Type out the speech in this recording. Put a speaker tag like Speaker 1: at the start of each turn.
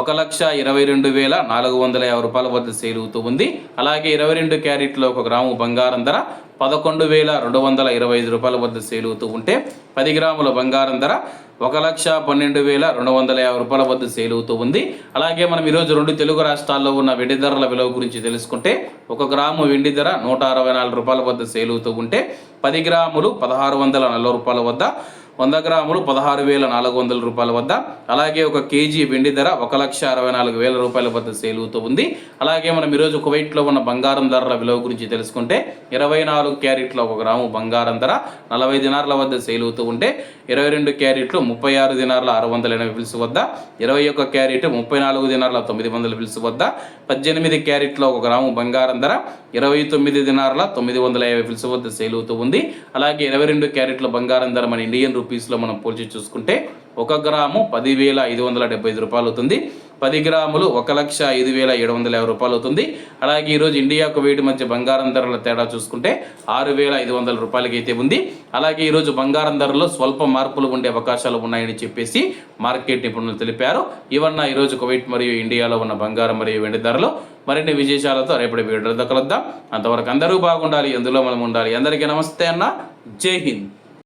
Speaker 1: ఒక లక్ష ఇరవై రెండు వేల నాలుగు వందల యాభై రూపాయల వద్ద సేలుగుతూ ఉంది. అలాగే ఇరవై రెండు క్యారెట్లో ఒక గ్రాము బంగారం ధర పదకొండు వేల రెండు వందల ఇరవై ఐదు రూపాయల వద్ద సేలుగుతూ ఉంటే పది గ్రాముల బంగారం ధర ఒక లక్ష పన్నెండు వేల రెండు వందల యాభై రూపాయల వద్ద సేలుగుతూ ఉంది. అలాగే మనం ఈరోజు రెండు తెలుగు రాష్ట్రాల్లో ఉన్న వెండి ధరల విలువ గురించి తెలుసుకుంటే ఒక గ్రాము వెండి ధర నూట అరవై నాలుగు రూపాయల వద్ద సేలుగుతూ ఉంటే పది గ్రాములు పదహారు వందల నలభై రూపాయల వద్ద వంద గ్రాములు పదహారు వేల నాలుగు వందల రూపాయల వద్ద. అలాగే ఒక కేజీ వెండి ధర ఒక లక్ష అరవై నాలుగు వేల రూపాయల వద్ద సేలుగుతూ ఉంది. అలాగే మనం ఈరోజు కువైట్లో ఉన్న బంగారం ధరల విలువ గురించి తెలుసుకుంటే ఇరవై నాలుగు క్యారెట్ల ఒక గ్రాము బంగారం ధర నలభై దినార్ల వద్ద సేలుగుతూ ఉంటే ఇరవై రెండు క్యారెట్లు ముప్పై ఆరు దినార్ల ఆరు వందల ఎనభై పిలుసు వద్ద ఇరవై ఒక్క క్యారెట్ ముప్పై నాలుగు దినార్ల తొమ్మిది వందల పిలుసు వద్ద పద్దెనిమిది క్యారెట్ల ఒక గ్రాము బంగారం ధర ఇరవై తొమ్మిది దినార్ల తొమ్మిది వందల యాభై పిలుసు వద్ద సేలుగుతూ ఉంది. అలాగే ఇరవై రెండు క్యారెట్ల బంగారం ధర మన ఇండియన్ రూపీస్లో మనం పోల్చి చూసుకుంటే ఒక గ్రాము పదివేల ఐదు వందల డెబ్బై ఐదు రూపాయలు అవుతుంది. పది గ్రాములు ఒక లక్ష ఐదు వేల ఏడు వందల యాభై రూపాయలు అవుతుంది. అలాగే ఈరోజు ఇండియాకు వేటి మధ్య బంగారం ధరల తేడా చూసుకుంటే ఆరు వేల ఐదు వందల రూపాయలకి అయితే ఉంది. అలాగే ఈరోజు బంగారం ధరలో స్వల్ప మార్పులు ఉండే అవకాశాలు ఉన్నాయని చెప్పేసి మార్కెట్ నిపుణులు తెలిపారు. ఇవన్న ఈరోజు కువైట్ మరియు ఇండియాలో ఉన్న బంగారం మరియు వెండి ధరలు. మరిన్ని విశేషాలతో రేపటి వీడియో కలుద్దాం. అంతవరకు అందరూ బాగుండాలి ఎందులో మనం ఉండాలి. అందరికీ నమస్తే అన్న. జై హింద్.